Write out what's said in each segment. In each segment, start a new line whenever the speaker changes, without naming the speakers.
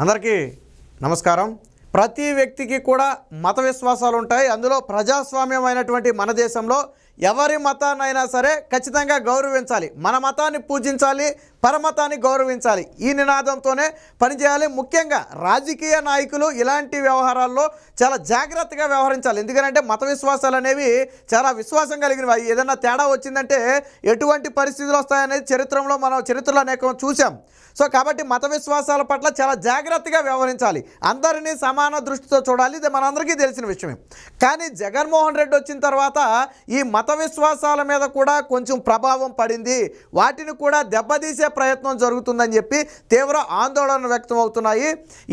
అందరికీ నమస్కారం. ప్రతి వ్యక్తికి కూడా మత విశ్వాసాలు ఉంటాయి. అందులో ప్రజాస్వామ్యమైనటువంటి మన దేశంలో ఎవరి మతాన్నైనా సరే ఖచ్చితంగా గౌరవించాలి. మన మతాన్ని పూజించాలి. పరమతాన్ని గౌరవించాలి. ఈ నినాదంతోనే పనిచేయాలి. ముఖ్యంగా రాజకీయ నాయకులు ఇలాంటి వ్యవహారాల్లో చాలా జాగ్రత్తగా వ్యవహరించాలి. ఎందుకంటే మత విశ్వాసాలు అనేవి చాలా విశ్వాసం కలిగినవి. ఏదైనా తేడా వచ్చిందంటే ఎటువంటి పరిస్థితులు వస్తాయనేది చరిత్రలో మనం చరిత్రలో అనేకం చూసాం సో కాబట్టి మత విశ్వాసాల పట్ల చాలా జాగ్రత్తగా వ్యవహరించాలి. అందరినీ సమాన దృష్టితో చూడాలి. ఇది మనందరికీ తెలిసిన విషయమే. కానీ జగన్మోహన్ రెడ్డి వచ్చిన తర్వాత ఈ మత విశ్వాసాల మీద కూడా కొంచెం ప్రభావం పడింది. వాటిని కూడా దెబ్బతీసే ప్రయత్నం జరుగుతుందని చెప్పి తీవ్ర ఆందోళన వ్యక్తం అవుతున్నాయి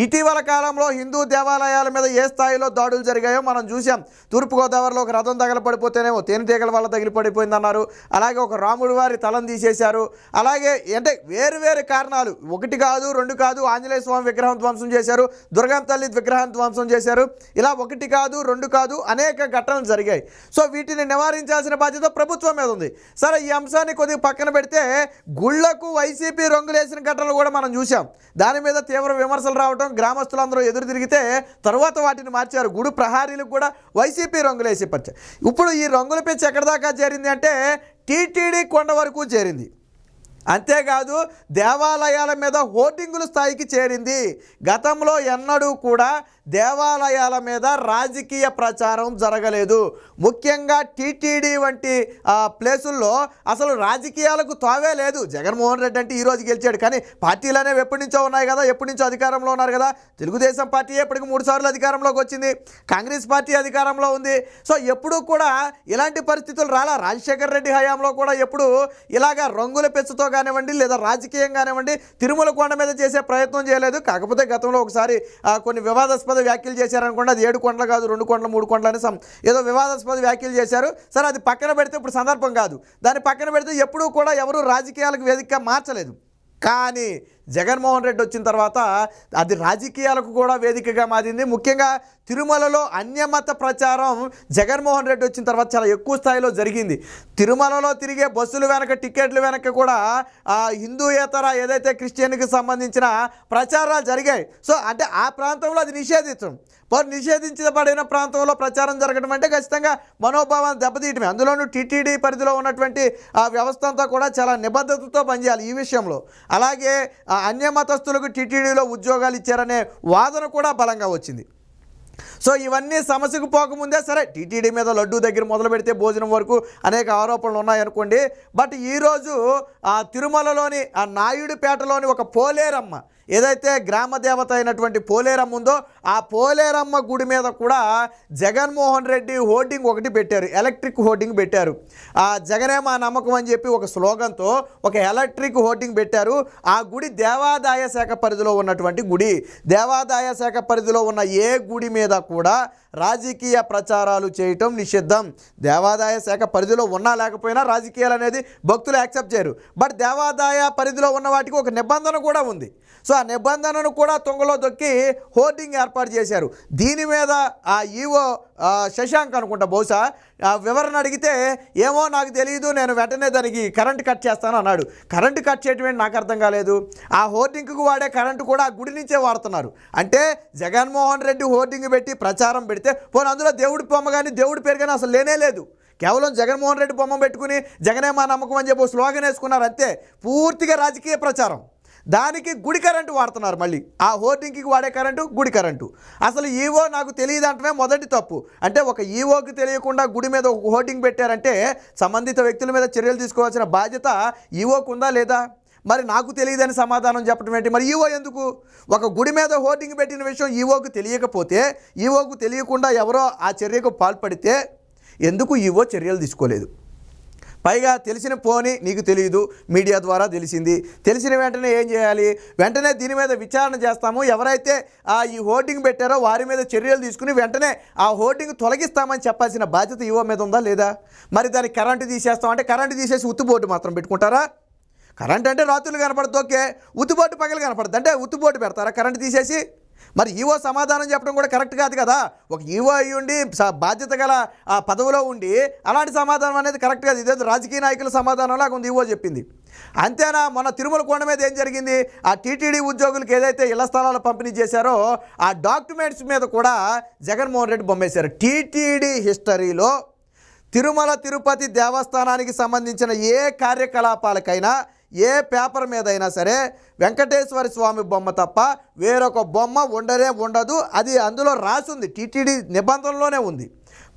ఇటీవల కాలంలో హిందూ దేవాలయాల మీద ఏ స్థాయిలో దాడులు జరిగాయో మనం చూసాం తూర్పుగోదావరిలో ఒక రథం తగలపడిపోతేనేమో తేనెటీగల వల్ల తగిలిపడిపోయిందన్నారు. అలాగే ఒక రాముడి వారి తలం తీసేశారు. అలాగే అంటే వేరు వేరు కారణాలు ఒకటి కాదు రెండు కాదు ఆంజనేయ స్వామి విగ్రహం ధ్వంసం చేశారు దుర్గం తల్లి విగ్రహం ధ్వంసం చేశారు. ఇలా ఒకటి కాదు రెండు కాదు అనేక ఘటనలు జరిగాయి. సో వీటిని నివారించాల్సిన బాధ్యత ప్రభుత్వం మీద ఉంది. సరే ఈ అంశాన్ని కొద్దిగా పక్కన పెడితే గుళ్ళకు వైసీపీ రంగులేసిన ఘటనలు కూడా మనం చూసాం దాని మీద తీవ్ర విమర్శలు రావడం గ్రామస్తులందరూ ఎదురు తిరిగితే తర్వాత వాటిని మార్చారు. గుడి ప్రహారీలకు కూడా వైసీపీ రంగులేసి పరిచారు ఇప్పుడు ఈ రంగుల పిచ్చి ఎక్కడి దాకా చేరింది అంటే టీటీడీ కొండ వరకు చేరింది. అంతేకాదు దేవాలయాల మీద హోర్డింగుల స్థాయికి చేరింది. గతంలో ఎన్నడూ కూడా దేవాలయాల మీద రాజకీయ ప్రచారం జరగలేదు. ముఖ్యంగా టీటీడీ వంటి ప్లేసుల్లో అసలు రాజకీయాలకు తావే లేదు. జగన్మోహన్ రెడ్డి అంటే ఈ రోజు గెలిచాడు. కానీ పార్టీలు అనేవి ఎప్పటి నుంచో ఉన్నాయి కదా ఎప్పటి నుంచో అధికారంలో ఉన్నారు కదా. తెలుగుదేశం పార్టీ ఎప్పటికి మూడు సార్లు అధికారంలోకి వచ్చింది. కాంగ్రెస్ పార్టీ అధికారంలో ఉంది. సో ఎప్పుడూ కూడా ఇలాంటి పరిస్థితులు రాలా. రాజశేఖర్ రెడ్డి హయాంలో కూడా ఎప్పుడు ఇలాగా రంగుల పెచ్చుతో కానివ్వండి లేదా రాజకీయం కానివ్వండి తిరుమల కొండ మీద చేసే ప్రయత్నం చేయలేదు. కాకపోతే గతంలో ఒకసారి కొన్ని వివాదాస్పద వ్యాఖ్యలు చేశారనుకోండి అది ఏడు కొండలు కాదు రెండు కొండలు మూడు కొండలు అని ఏదో వివాదాస్పద వ్యాఖ్యలు చేశారు. సరే అది పక్కన పెడితే ఇప్పుడు సందర్భం కాదు. దాన్ని పక్కన పెడితే ఎప్పుడూ కూడా ఎవరు రాజకీయాలకు వేదికగా మార్చలేదు. కానీ జగన్మోహన్ రెడ్డి వచ్చిన తర్వాత అది రాజకీయాలకు కూడా వేదికగా మారింది. ముఖ్యంగా తిరుమలలో అన్యమత ప్రచారం జగన్మోహన్ రెడ్డి వచ్చిన తర్వాత చాలా ఎక్కువ స్థాయిలో జరిగింది. తిరుమలలో తిరిగే బస్సులు వెనక టికెట్లు వెనక కూడా హిందూయేతర ఏదైతే క్రిస్టియన్కి సంబంధించిన ప్రచారాలు జరిగాయి. సో అంటే ఆ ప్రాంతంలో అది నిషేధించడం. వారు నిషేధించబడిన ప్రాంతంలో ప్రచారం జరగడం అంటే ఖచ్చితంగా మనోభావాన్ని దెబ్బతీయటమే. అందులోనూ టీటీడీ పరిధిలో ఉన్నటువంటి ఆ వ్యవస్థ అంతా కూడా చాలా నిబద్ధతతో పనిచేయాలి ఈ విషయంలో. అలాగే అన్యమతస్తులకు టీటీడీలో ఉద్యోగాలు ఇచ్చారనే వాదన కూడా బలంగా వచ్చింది. సో ఇవన్నీ సమస్యకు పోకముందే సరే టీటీడీ మీద లడ్డు దగ్గర మొదలు పెడితే భోజనం వరకు అనేక ఆరోపణలు ఉన్నాయనుకోండి. బట్ ఈరోజు ఆ తిరుమలలోని ఆ నాయుడుపేటలోని ఒక పోలేరమ్మ ఏదైతే గ్రామ దేవత అయినటువంటి పోలేరమ్మ ఉందో ఆ పోలేరమ్మ గుడి మీద కూడా జగన్మోహన్ రెడ్డి హోర్డింగ్ ఒకటి పెట్టారు. ఎలక్ట్రిక్ హోర్డింగ్ పెట్టారు. ఆ జగనే మా నమ్మకం అని చెప్పి ఒక స్లోగన్తో ఒక ఎలక్ట్రిక్ హోర్డింగ్ పెట్టారు. ఆ గుడి దేవాదాయ శాఖ పరిధిలో ఉన్నటువంటి గుడి. దేవాదాయ శాఖ పరిధిలో ఉన్న ఏ గుడి మీద కూడా రాజకీయ ప్రచారాలు చేయటం నిషిద్ధం. దేవాదాయ శాఖ పరిధిలో ఉన్నా లేకపోయినా రాజకీయాలు అనేది భక్తులు యాక్సెప్ట్ చేయరు. బట్ దేవాదాయ పరిధిలో ఉన్న వాటికి ఒక నిబంధన కూడా ఉంది. సో ఆ నిబంధనను కూడా తుంగలో దొక్కి హోర్డింగ్ ఏర్పాటు చేశారు. దీని మీద ఆ ఈవో శశాంక్ అనుకుంటా బహుశా ఆ వివరణ అడిగితే ఏమో నాకు తెలియదు నేను వెంటనే దానికి కరెంట్ కట్ చేస్తాను అన్నాడు. కరెంట్ కట్ చేయటం నాకు అర్థం కాలేదు. ఆ హోర్డింగ్కి వాడే కరెంటు కూడా ఆ గుడి నుంచే వాడుతున్నారు. అంటే జగన్మోహన్ రెడ్డి హోర్డింగ్ పెట్టి ప్రచారం పెడితే పోనీ అందులో దేవుడి బొమ్మ కానీ దేవుడి పేరు కానీ అసలు లేనే లేదు. కేవలం జగన్మోహన్ రెడ్డి బొమ్మ పెట్టుకుని జగనే మా నమ్మకం అని చెప్పి స్లోగన్ వేసుకున్నారు అంతే. పూర్తిగా రాజకీయ ప్రచారం. దానికి గుడి కరెంటు వాడుతున్నారు మళ్ళీ. ఆ హోర్డింగ్కి వాడే కరెంటు గుడి కరెంటు. అసలు ఈవో నాకు తెలియదు అంటమే మొదటి తప్పు. అంటే ఒక ఈవోకి తెలియకుండా గుడి మీద ఒక హోర్డింగ్ పెట్టారంటే సంబంధిత వ్యక్తుల మీద చర్యలు తీసుకోవాల్సిన బాధ్యత ఈవోకు ఉందా లేదా? మరి నాకు తెలియదని సమాధానం చెప్పడం ఏంటి? మరి ఈవో ఎందుకు? ఒక గుడి మీద హోర్డింగ్ పెట్టిన విషయం ఈవోకు తెలియకపోతే ఈవోకు తెలియకుండా ఎవరో ఆ చర్యకు పాల్పడితే ఎందుకు ఈవో చర్యలు తీసుకోలేదు? పైగా తెలిసిన పోని నీకు తెలియదు మీడియా ద్వారా తెలిసింది. తెలిసిన వెంటనే ఏం చేయాలి? వెంటనే దీని మీద విచారణ చేస్తాము. ఎవరైతే ఆ ఈ హోర్డింగ్ పెట్టారో వారి మీద చర్యలు తీసుకుని వెంటనే ఆ హోర్డింగ్ తొలగిస్తామని చెప్పాల్సిన బాధ్యత ఈవో మీద ఉందా లేదా? మరి దానికి కరెంటు తీసేస్తాం అంటే కరెంటు తీసేసి ఉత్తుబోటు మాత్రం పెట్టుకుంటారా? కరెంట్ అంటే రాత్రులు కనపడదు ఓకే. ఉత్తుబోటు పగలు కనపడుతుంది అంటే ఉత్తుబోటు పెడతారా కరెంటు తీసేసి? మరి ఈవో సమాధానం చెప్పడం కూడా కరెక్ట్ కాదు కదా. ఒక ఈవో అయి ఉండి బాధ్యత గల ఆ పదవిలో ఉండి అలాంటి సమాధానం అనేది కరెక్ట్ కాదు. ఇదేదో రాజకీయ నాయకుల సమాధానం లాగా ఉంది ఈవో చెప్పింది. అంతేనా? మన తిరుమల కొండ మీద ఏం జరిగింది? ఆ టీటీడీ ఉద్యోగులకు ఏదైతే ఇళ్ళ స్థలాలు పంపిణీ చేశారో ఆ డాక్యుమెంట్స్ మీద కూడా జగన్మోహన్ రెడ్డి బొమ్మేశారు. టీటీడీ హిస్టరీలో తిరుమల తిరుపతి దేవస్థానానికి సంబంధించిన ఏ కార్యకలాపాలకైనా ఏ పేపర్ మీద అయినా సరే వెంకటేశ్వర స్వామి బొమ్మ తప్ప వేరొక బొమ్మ ఉండనే ఉండదు. అది అందులో రాసింది. టీటీడీ నిబంధనలోనే ఉంది.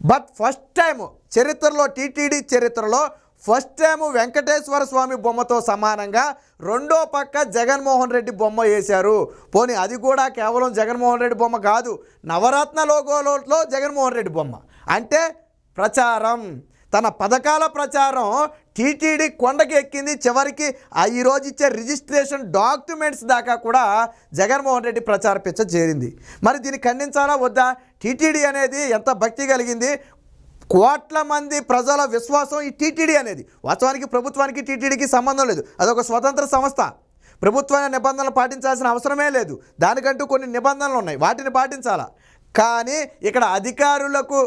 బట్ ఫస్ట్ టైం చరిత్రలో టీటీడీ చరిత్రలో ఫస్ట్ టైం వెంకటేశ్వర స్వామి బొమ్మతో సమానంగా రెండో పక్క జగన్మోహన్ రెడ్డి బొమ్మ వేశారు. పోనీ అది కూడా కేవలం జగన్మోహన్ రెడ్డి బొమ్మ కాదు నవరత్న లోగోలో జగన్మోహన్ రెడ్డి బొమ్మ. అంటే ప్రచారం. తన పథకాల ప్రచారం టీటీడీ కొండకి ఎక్కింది చివరికి ఆ ఈరోజు ఇచ్చే రిజిస్ట్రేషన్ డాక్యుమెంట్స్ దాకా కూడా జగన్మోహన్ రెడ్డి ప్రచార పిచ్చ చేరింది. మరి దీన్ని ఖండించాలా? వద్దా? టీటీడీ అనేది ఎంత భక్తి కలిగింది? కోట్ల మంది ప్రజల విశ్వాసం ఈ టీటీడీ అనేది. వాస్తవానికి ప్రభుత్వానికి టీటీడీకి సంబంధం లేదు. అదొక స్వతంత్ర సంస్థ. ప్రభుత్వ నిబంధనలు పాటించాల్సిన అవసరమే లేదు. దానికంటూ కొన్ని నిబంధనలు ఉన్నాయి. వాటిని పాటించాలా? కానీ ఇక్కడ అధికారులకు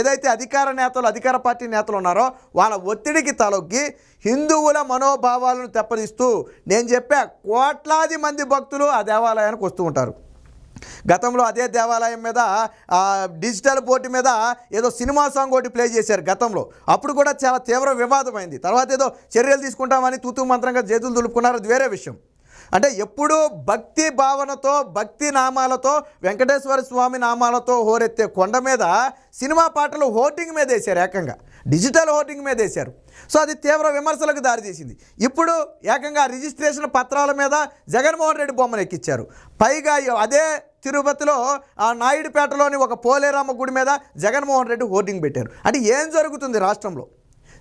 ఏదైతే అధికార నేతలు అధికార పార్టీ నేతలు ఉన్నారో వాళ్ళ ఒత్తిడికి తలొగ్గి హిందువుల మనోభావాలను తెప్పదీస్తూ నేను చెప్పా కోట్లాది మంది భక్తులు ఆ దేవాలయానికి వస్తూ ఉంటారు. గతంలో అదే దేవాలయం మీద డిజిటల్ బోర్డు మీద ఏదో సినిమా సాంగ్ ఒకటి ప్లే చేశారు గతంలో. అప్పుడు కూడా చాలా తీవ్ర వివాదమైంది. తర్వాత ఏదో చర్యలు తీసుకుంటామని తూతూ మంత్రంగా చేతులు దులుపుకున్నారు. అది వేరే విషయం. అంటే ఎప్పుడూ భక్తి భావనతో భక్తి నామాలతో వెంకటేశ్వర స్వామి నామాలతో హోరెత్తే కొండ మీద సినిమా పాటలు హోర్డింగ్ మీద వేశారు ఏకంగా. డిజిటల్ హోర్డింగ్ మీద వేశారు. సో అది తీవ్ర విమర్శలకు దారితీసింది ఇప్పుడు ఏకంగా రిజిస్ట్రేషన్ పత్రాల మీద జగన్మోహన్ రెడ్డి బొమ్మను ఎక్కించారు పైగా అదే తిరుపతిలో ఆ నాయుడుపేటలోని ఒక పోలేరామ్మ గుడి మీద జగన్మోహన్ రెడ్డి హోర్డింగ్ పెట్టారు. అంటే ఏం జరుగుతుంది రాష్ట్రంలో?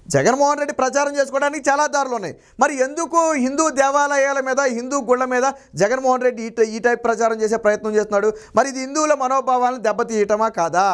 జగన్మోహన్ రెడ్డి ప్రచారం చేసుకోవడానికి చాలా దారులు ఉన్నాయి. మరి ఎందుకు హిందూ దేవాలయాల మీద హిందూ గుళ్ళ మీద జగన్మోహన్ రెడ్డి ఈ ఈ టైప్ ప్రచారం చేసే ప్రయత్నం చేస్తున్నాడు? మరి ఇది హిందువుల మనోభావాలను దెబ్బతీయటమా కాదా?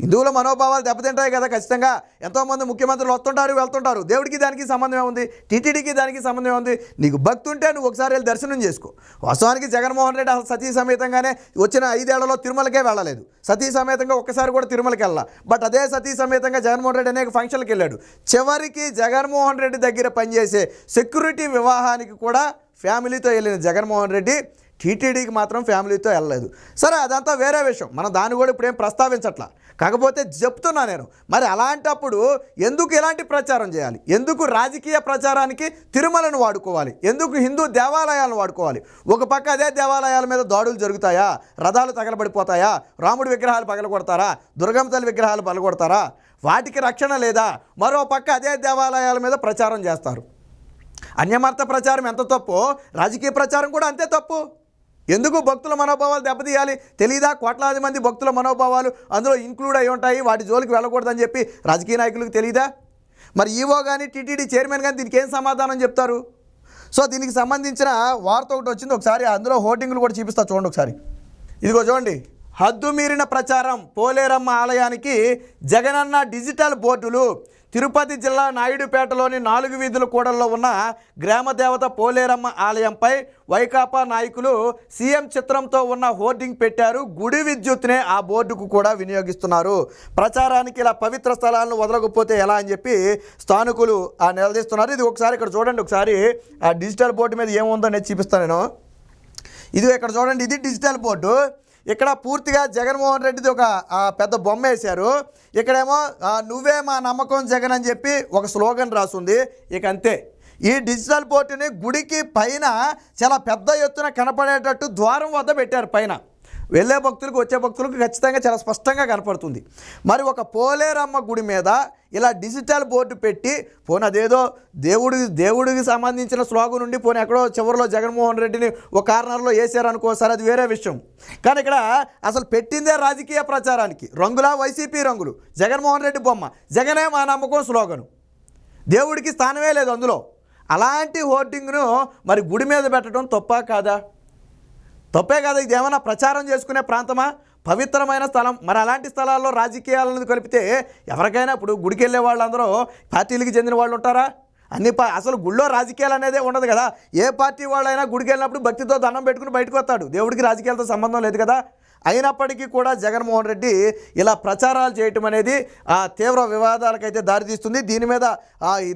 హిందువుల మనోభావాలు దెబ్బతింటాయి కదా ఖచ్చితంగా. ఎంతోమంది ముఖ్యమంత్రులు వస్తుంటారు వెళ్తుంటారు. దేవుడికి దానికి సంబంధం ఏముంది? టీటీడీకి దానికి సంబంధం ఏముంది? నీకు భక్తి ఉంటే నువ్వు ఒకసారి వెళ్ళి దర్శనం చేసుకో. వాస్తవానికి జగన్మోహన్ రెడ్డి అసలు సతీ సమేతంగానే వచ్చిన ఐదేళ్ళలో తిరుమలకే వెళ్ళలేదు. సతీ సమేతంగా ఒక్కసారి కూడా తిరుమలకి వెళ్ళా బట్ అదే సతీ సమేతంగా జగన్మోహన్ రెడ్డి అనేక ఫంక్షన్లకు వెళ్ళాడు. చివరికి జగన్మోహన్ రెడ్డి దగ్గర పనిచేసే సెక్యూరిటీ వివాహానికి కూడా ఫ్యామిలీతో వెళ్ళిన జగన్మోహన్ రెడ్డి టీటీడీకి మాత్రం ఫ్యామిలీతో వెళ్ళలేదు. సరే అదంతా వేరే విషయం. మనం దాన్ని కూడా ఇప్పుడేం ప్రస్తావించట్లా. కాకపోతే చెప్తున్నా నేను మరి అలాంటప్పుడు ఎందుకు ఇలాంటి ప్రచారం చేయాలి? ఎందుకు రాజకీయ ప్రచారానికి తిరుమలను వాడుకోవాలి? ఎందుకు హిందూ దేవాలయాలను వాడుకోవాలి? ఒక పక్క అదే దేవాలయాల మీద దాడులు జరుగుతాయా? రథాలు తగలబడిపోతాయా? రాముడి విగ్రహాలు పగలగొడతారా? దుర్గమ్మ తల్లి విగ్రహాలు పగలగొడతారా? వాటికి రక్షణ లేదా? మరో పక్క అదే దేవాలయాల మీద ప్రచారం చేస్తారు. అన్యమర్థ ప్రచారం ఎంత తప్పో? రాజకీయ ప్రచారం కూడా అంతే తప్పు. ఎందుకు భక్తుల మనోభావాలు దెబ్బతీయాలి? తెలీదా? కోట్లాది మంది భక్తుల మనోభావాలు అందులో ఇంక్లూడ్ అయి ఉంటాయి. వాటి జోలికి వెళ్ళకూడదని చెప్పి రాజకీయ నాయకులకు తెలీదా? మరి ఈవో కానీ టీటీడీ చైర్మన్ కానీ దీనికి ఏం సమాధానం చెప్తారు? సో దీనికి సంబంధించిన వార్త ఒకటి వచ్చింది. ఒకసారి అందులో హోర్డింగ్లు కూడా చూపిస్తా. చూడండి ఒకసారి. ఇదిగో చూడండి. హద్దు మీరిన ప్రచారం పోలేరమ్మ ఆలయానికి జగనన్న డిజిటల్ బోర్డులు తిరుపతి జిల్లా నాయుడుపేటలోని నాలుగు వీధుల కూడల్లో ఉన్న గ్రామదేవత పోలేరమ్మ ఆలయంపై వైకాపా నాయకులు సీఎం చిత్రంతో ఉన్న హోర్డింగ్ పెట్టారు. గుడి విద్యుత్నే ఆ బోర్డుకు కూడా వినియోగిస్తున్నారు. ప్రచారానికి ఇలా పవిత్ర స్థలాలను వదలకపోతే ఎలా అని చెప్పి స్థానికులు ఆ నిలదీస్తున్నారు. ఇది ఒకసారి ఇక్కడ చూడండి. ఒకసారి ఆ డిజిటల్ బోర్డు మీద ఏముందో నేను చూపిస్తాను నేను. ఇది ఇక్కడ చూడండి. ఇది డిజిటల్ బోర్డు. ఇక్కడ పూర్తిగా జగన్మోహన్ రెడ్డిది ఒక పెద్ద బొమ్మ వేశారు. ఇక్కడేమో నువ్వే మా నమ్మకం జగన్ అని చెప్పి ఒక స్లోగన్ రాసుంది. ఇక అంతే. ఈ డిజిటల్ బోర్డుని గుడికి పైన చాలా పెద్ద ఎత్తున కనపడేటట్టు ద్వారం వద్ద పెట్టారు పైన. వెళ్ళే భక్తులకు వచ్చే భక్తులకు ఖచ్చితంగా చాలా స్పష్టంగా కనపడుతుంది. మరి ఒక పోలేరమ్మ గుడి మీద ఇలా డిజిటల్ బోర్డు పెట్టి పోనీ అదేదో దేవుడి దేవుడికి సంబంధించిన స్లోగన్ నుండి పోనీ ఎక్కడో చివరిలో జగన్మోహన్ రెడ్డిని ఒక కార్నర్లో వేసారనుకో సార్ అది వేరే విషయం. కానీ ఇక్కడ అసలు పెట్టిందే రాజకీయ ప్రచారానికి. రంగులా వైసీపీ రంగులు. జగన్మోహన్ రెడ్డి బొమ్మ. జగనే మా నమ్మకం స్లోగను. దేవుడికి స్థానమే లేదు అందులో. అలాంటి హోర్డింగ్ను మరి గుడి మీద పెట్టడం తప్పా కాదా? తప్పే కదా ఇది ఏమైనా ప్రచారం చేసుకునే ప్రాంతమా? పవిత్రమైన స్థలం. మరి అలాంటి స్థలాల్లో రాజకీయాలను కలిపితే ఎవరికైనా ఇప్పుడు గుడికి వెళ్ళే వాళ్ళందరూ పార్టీలకు చెందిన వాళ్ళు ఉంటారా? అన్ని పా అసలు గుళ్ళో రాజకీయాలు అనేదే ఉండదు కదా. ఏ పార్టీ వాళ్ళైనా గుడికి వెళ్ళినప్పుడు భక్తితో దండం పెట్టుకుని బయటకు వస్తాడు. దేవుడికి రాజకీయాలతో సంబంధం లేదు కదా. అయినప్పటికీ కూడా జగన్మోహన్ రెడ్డి ఇలా ప్రచారాలు చేయటం అనేది ఆ తీవ్ర వివాదాలకైతే దారితీస్తుంది. దీని మీద ఈ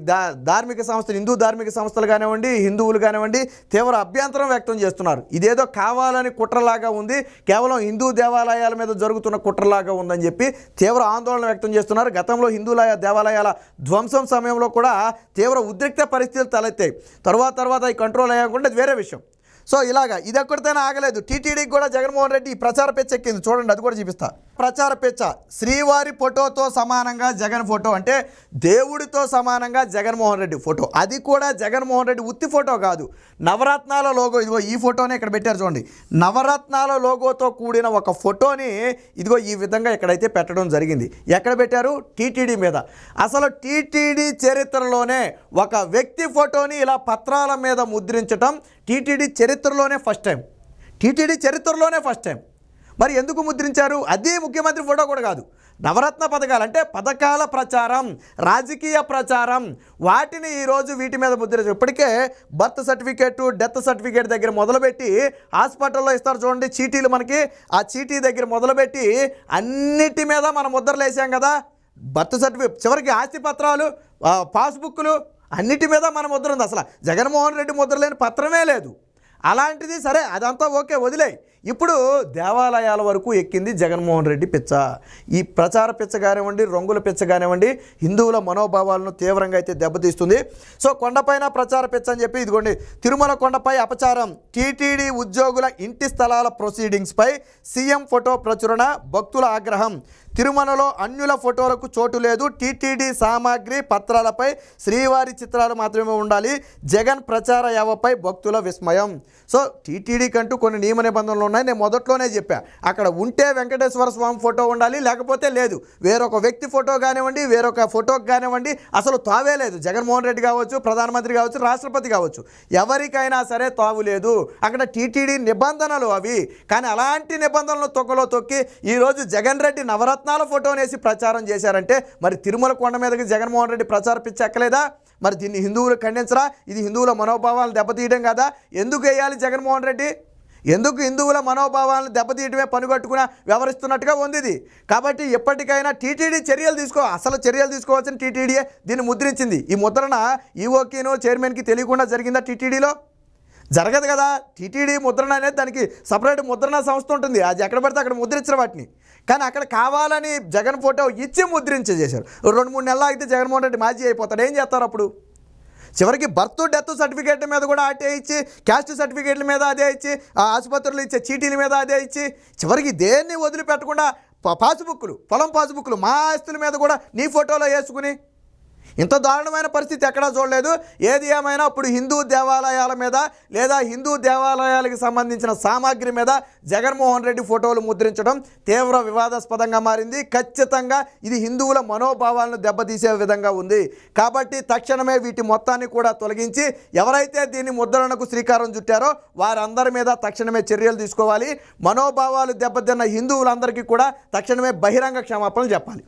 ధార్మిక సంస్థలు హిందూ ధార్మిక సంస్థలు కానివ్వండి హిందువులు కానివ్వండి తీవ్ర అభ్యంతరం వ్యక్తం చేస్తున్నారు. ఇదేదో కావాలని కుట్రలాగా ఉంది. కేవలం హిందూ దేవాలయాల మీద జరుగుతున్న కుట్రలాగా ఉందని చెప్పి తీవ్ర ఆందోళన వ్యక్తం చేస్తున్నారు. గతంలో హిందువుల దేవాలయాల ధ్వంసం సమయంలో కూడా తీవ్ర ఉద్రిక్త పరిస్థితులు తలెత్తాయి. తర్వాత తర్వాత ఈ కంట్రోల్ అయ్యాకుండా వేరే విషయం. సో ఇలాగా ఇది ఒక్కడితేనే ఆగలేదు. టీటీడీకి కూడా జగన్మోహన్ రెడ్డి ఈ ప్రచార పెచ్చెక్కింది. చూడండి అది కూడా చూపిస్తా. ప్రచార పెచ్చ. శ్రీవారి ఫోటోతో సమానంగా జగన్ ఫోటో అంటే దేవుడితో సమానంగా జగన్మోహన్ రెడ్డి ఫోటో. అది కూడా జగన్మోహన్ రెడ్డి ఉత్తి ఫోటో కాదు. నవరత్నాల లోగో ఇదిగో ఈ ఫోటోనే ఇక్కడ పెట్టారు చూడండి. నవరత్నాల లోగోతో కూడిన ఒక ఫోటోని ఇదిగో ఈ విధంగా ఇక్కడైతే పెట్టడం జరిగింది. ఎక్కడ పెట్టారు? టీటీడీ మీద. అసలు టీటీడీ చరిత్రలోనే ఒక వ్యక్తి ఫోటోని ఇలా పత్రాల మీద ముద్రించటం టీటీడీ చరిత్రలోనే ఫస్ట్ టైం. టీటీడీ చరిత్రలోనే ఫస్ట్ టైం. మరి ఎందుకు ముద్రించారు? అదే ముఖ్యమంత్రి ఫోటో కూడా కాదు. నవరత్న పథకాలు అంటే పథకాల ప్రచారం రాజకీయ ప్రచారం. వాటిని ఈరోజు వీటి మీద ముద్రించారు. ఇప్పటికే బర్త్ సర్టిఫికేట్ డెత్ సర్టిఫికేట్ దగ్గర మొదలుపెట్టి హాస్పిటల్లో ఇస్తారు చూడండి చీటీలు మనకి. ఆ చీటీ దగ్గర మొదలుపెట్టి అన్నిటి మీద మనం ముద్రలు వేసాం కదా. బర్త్ సర్టిఫికేట్ చివరికి ఆస్తి పత్రాలు పాస్బుక్లు అన్నిటి మీద మన ముద్ర ఉంది. అసలు జగన్మోహన్ రెడ్డి ముద్ర లేని పత్రమే లేదు. అలాంటిది సరే అదంతా ఓకే వదిలే ఇప్పుడు దేవాలయాల వరకు ఎక్కింది జగన్మోహన్ రెడ్డి పిచ్చ. ఈ ప్రచార పిచ్చ కానివ్వండి రంగుల పిచ్చ కానివ్వండి హిందువుల మనోభావాలను తీవ్రంగా అయితే దెబ్బతీస్తుంది. సో కొండపైన ప్రచార పిచ్చ అని చెప్పి ఇదిగోండి తిరుమల కొండపై అపచారం. టీటీడీ ఉద్యోగుల ఇంటి స్థలాల ప్రొసీడింగ్స్పై సీఎం ఫోటో ప్రచురణ భక్తుల ఆగ్రహం. తిరుమలలో అన్యుల ఫోటోలకు చోటు లేదు. టీటీడీ సామాగ్రి పత్రాలపై శ్రీవారి చిత్రాలు మాత్రమే ఉండాలి. జగన్ ప్రచార యావపై భక్తుల విస్మయం. సో టీటీడీ కంటూ కొన్ని నియమ నిబంధనలు ఉన్నాయి. నేను మొదట్లోనే చెప్పా. అక్కడ ఉంటే వెంకటేశ్వర స్వామి ఫోటో ఉండాలి లేకపోతే లేదు. వేరొక వ్యక్తి ఫోటో కానివ్వండి వేరొక ఫోటోకి కానివ్వండి అసలు తావే లేదు. జగన్మోహన్ రెడ్డి కావచ్చు ప్రధానమంత్రి కావచ్చు రాష్ట్రపతి కావచ్చు. ఎవరికైనా సరే తావు లేదు. అక్కడ టీటీడీ నిబంధనలు అవి. కానీ అలాంటి నిబంధనలు తొక్కలో తొక్కి ఈరోజు జగన్ రెడ్డి నవరత్న ఫోటోని వేసి ప్రచారం చేశారంటే మరి తిరుమల కొండ మీదకి జగన్మోహన్ రెడ్డి ప్రచార పిచ్చి ఎక్కలేదా? మరి దీన్ని హిందువులు ఖండించరా? ఇది హిందువుల మనోభావాలను దెబ్బతీయడం కదా? ఎందుకు వేయాలి జగన్మోహన్ రెడ్డి? ఎందుకు హిందువుల మనోభావాలను దెబ్బతీయటమే పనిగట్టుకుని వ్యవహరిస్తున్నట్టుగా ఉంది ఇది. కాబట్టి ఎప్పటికైనా టీటీడీ చర్యలు తీసుకో అసలు చర్యలు తీసుకోవాల్సిన టీటీడీయే దీన్ని ముద్రించింది. ఈ ముద్రణ ఈఓకినో చైర్మన్కి తెలియకుండా జరిగిందా టీటీడీలో? జరగదు కదా. టీటీడీ ముద్రణ అనేది దానికి సపరేట్ ముద్రణ సంస్థ ఉంటుంది. అది ఎక్కడ పడితే అక్కడ ముద్రించిన వాటిని. కానీ అక్కడ కావాలని జగన్ ఫోటో ఇచ్చి ముద్రించే చేశారు రెండు మూడు నెలలు అయితే జగన్మోహన్ రెడ్డి మాజీ అయిపోతాడు. ఏం చేస్తారు అప్పుడు? చివరికి బర్త్ డెత్ సర్టిఫికేట్ మీద కూడా అటే ఇచ్చి క్యాస్ట్ సర్టిఫికేట్ల మీద అదే ఇచ్చి ఆసుపత్రులు ఇచ్చే చీటీల మీద అదే ఇచ్చి చివరికి దేన్ని వదిలిపెట్టకుండా పాసుబుక్లు పొలం పాసుబుక్లు మా ఆస్తుల మీద కూడా నీ ఫోటోలో వేసుకుని ఇంత దారుణమైన పరిస్థితి ఎక్కడా చూడలేదు. ఏది ఏమైనా ఇప్పుడు హిందూ దేవాలయాల మీద లేదా హిందూ దేవాలయాలకు సంబంధించిన సామాగ్రి మీద జగన్మోహన్ రెడ్డి ఫోటోలు ముద్రించడం తీవ్ర వివాదాస్పదంగా మారింది. ఖచ్చితంగా ఇది హిందువుల మనోభావాలను దెబ్బతీసే విధంగా ఉంది. కాబట్టి తక్షణమే వీటి మొత్తాన్ని కూడా తొలగించి ఎవరైతే దీన్ని ముద్రణకు శ్రీకారం చుట్టారో వారందరి మీద తక్షణమే చర్యలు తీసుకోవాలి. మనోభావాలు దెబ్బతిన్న హిందువులందరికీ కూడా తక్షణమే బహిరంగ క్షమాపణలు చెప్పాలి.